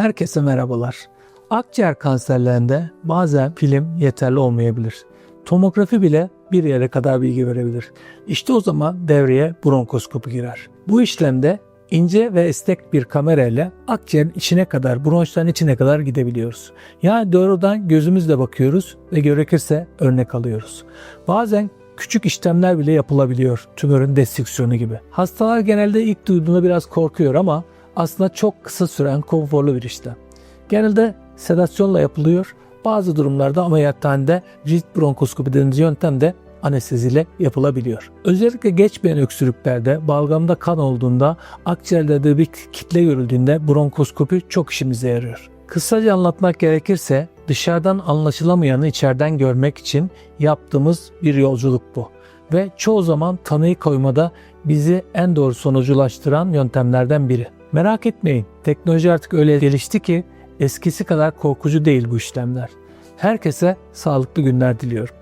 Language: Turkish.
Herkese merhabalar. Akciğer kanserlerinde bazen film yeterli olmayabilir. Tomografi bile bir yere kadar bilgi verebilir. İşte o zaman devreye bronkoskopi girer. Bu işlemde ince ve esnek bir kamera ile akciğerin içine kadar, bronşların içine kadar gidebiliyoruz. Yani doğrudan gözümüzle bakıyoruz ve gerekirse örnek alıyoruz. Bazen küçük işlemler bile yapılabiliyor tümörün deseksiyonu gibi. Hastalar genelde ilk duyduğunda biraz korkuyor ama aslında çok kısa süren konforlu bir işlem. Genelde sedasyonla yapılıyor. Bazı durumlarda ameliyathanede cilt bronkoskopi dediğimiz yöntem de anesteziyle yapılabiliyor. Özellikle geçmeyen öksürüklerde, balgamda kan olduğunda, akciğerlerde bir kitle görüldüğünde bronkoskopi çok işimize yarıyor. Kısaca anlatmak gerekirse dışarıdan anlaşılamayanı içeriden görmek için yaptığımız bir yolculuk bu. Ve çoğu zaman tanıyı koymada bizi en doğru sonuca ulaştıran yöntemlerden biri. Merak etmeyin, teknoloji artık öyle gelişti ki eskisi kadar korkucu değil bu işlemler. Herkese sağlıklı günler diliyorum.